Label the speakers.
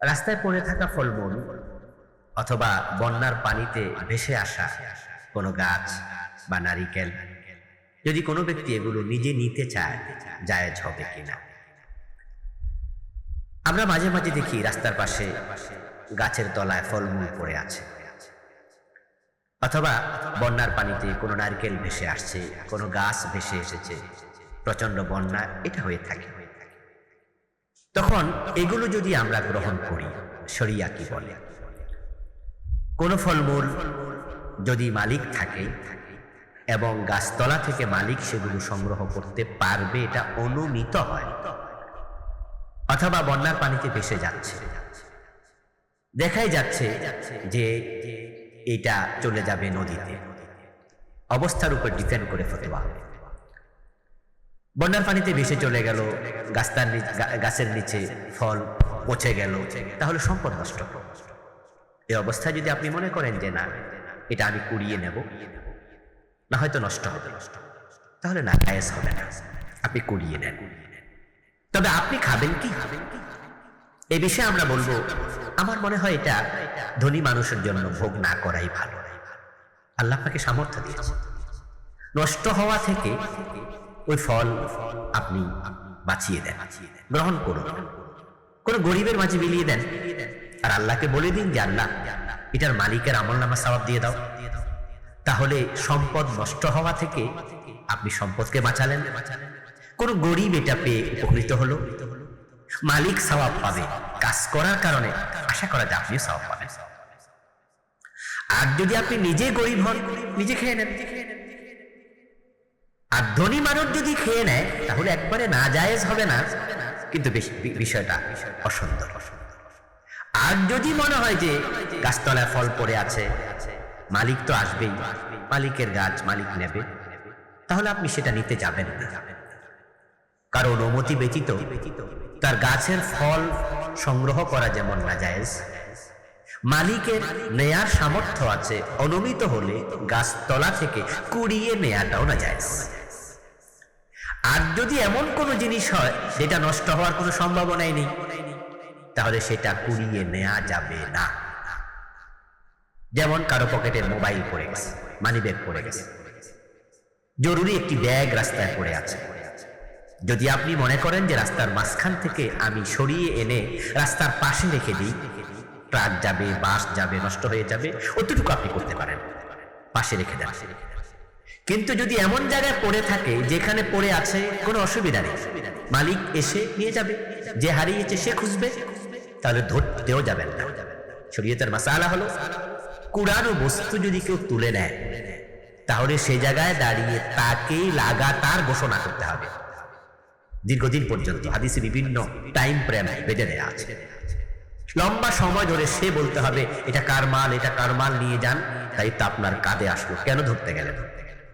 Speaker 1: রাস্তায় পড়ে থাকা ফলমূল অথবা বন্যার পানিতে ভেসে আসা কোনো গাছ বা নারিকেল, যদি কোনো ব্যক্তি এগুলো নিজে নিতে চায় জায়েজ হবে কিনা। আমরা মাঝে মাঝে দেখি রাস্তার পাশে গাছের তলায় ফলমূল পড়ে আছে। অথবা বন্যার পানিতে কোনো নারকেল ভেসে আসছে, কোনো গাছ ভেসে এসেছে। প্রচণ্ড বন্যা, এটা হয়ে থাকে। তখন এগুলো যদি আমরা গ্রহণ করি, শরিয়া কি বলে? কোন ফলমূল যদি মালিক থাকে এবং গাছতলা থেকে মালিক সেগুলো সংগ্রহ করতে পারবে, এটা অনুমিত হয় অথবা বন্যার পানিতে ভেসে যাচ্ছে। দেখাই যাচ্ছে যে এটা চলে যাবে নদীতে। অবস্থার উপর ডিপেন্ড করে ফতোয়া হবে। বন্যার পানিতে ভেসে চলে গেল, গাছটার নিচ- গা- গাছের নিচে ফল পচে গেল, তাহলে সম্পদ নষ্ট। এই অবস্থায় যদি আপনি মনে করেন যে না, এটা আমি কুড়িয়ে নেব, না হয়তো নষ্ট হবে। তাহলে না গায়েস হবে না, আপনি কুড়িয়ে নেন। তবে আপনি খাবেন কি? খাবেন কি এ বিষয়ে আমরা বলব, আমার মনে হয় এটা ধনী মানুষের জন্য ভোগ না করাই ভালো। আল্লাহ আপনাকে সামর্থ্য দিয়েছে নষ্ট হওয়া থেকে ওই ফল আপনি বাঁচিয়ে দেন, গ্রহণ করুন। কোন গরিবের মাঝে বিলিয়ে দেন। আর আল্লাহকে বলে দিন যে আল্লাহ এটার মালিকের আমল নামা সবাব দিয়ে দাও। তাহলে সম্পদ নষ্ট হওয়া থেকে আপনি সম্পদকে বাঁচালেন। কোন গরিব এটা পেয়ে উপকৃত হলো। মালিক সওয়াব পাবে। কাজ করার কারণে আশা করা যায় আপনিও সওয়াব পাবেন। আর যদি আপনি নিজে গরিব হন, নিজে খেয়ে নেন। আর ধনী মানুষ যদি খেয়ে নেয়, তাহলে একবারে না জায়েজ হবে না। কিন্তু বিষয়টা অসুন্দর। আর যদি মনে হয় যে গাছতলায় ফল পড়ে আছে, মালিক তো আসবেই, মালিকের গাছ মালিক নেবে, তাহলে আপনি সেটা নিতে যাবেন না। কারও অনুমতি ব্যতীত তার গাছের ফল সংগ্রহ করা যেমন না জায়েজ মালিকের নেয়ার সামর্থ্য আছে, অনুমিত হলে গাছতলা থেকে কুড়িয়ে নেয়াটাও না যায় আর যদি এমন কোনো জিনিস হয়, সেটা নষ্ট হওয়ার কোনো সম্ভাবনাই নেই। তাহলে সেটা কুড়িয়ে নেওয়া যাবে না। যেমন কারও পকেটে মোবাইল পড়ে গেছে মানি ব্যাগ পড়ে গেছে। জরুরি একটি ব্যাগ রাস্তায় পড়ে আছে। যদি আপনি মনে করেন যে রাস্তার মাঝখান থেকে আমি সরিয়ে এনে রাস্তার পাশে রেখে দিই, ট্রাক যাবে, বাস যাবে, নষ্ট হয়ে যাবে, অতটুকু আপনি করতে পারেন। পাশে রেখে দেন। কিন্তু যদি এমন জায়গায় পড়ে থাকে যেখানে পড়ে আছে কোনো অসুবিধা নেই, মালিক এসে নিয়ে যাবে। যে হারিয়েছে সে খুঁজবে, তাহলে ধরতেও যাবেন না। শরীয়তের মাসালা হলো কুড়ানো বস্তু যদি কেউ তুলে নেয়, তাহলে সে জায়গায় দাঁড়িয়ে তাকেই লাগাতার ঘোষণা করতে হবে। দীর্ঘদিন পর্যন্ত হাদিসে বিভিন্ন টাইম ফ্রেম বেঁধে দেওয়া আছে। লম্বা সময় ধরে সে বলতে হবে, এটা কার মাল? এটা কার মাল? নিয়ে যান। তাই তা আপনার কাঁধে আসলো। কেন ধরতে গেলেন?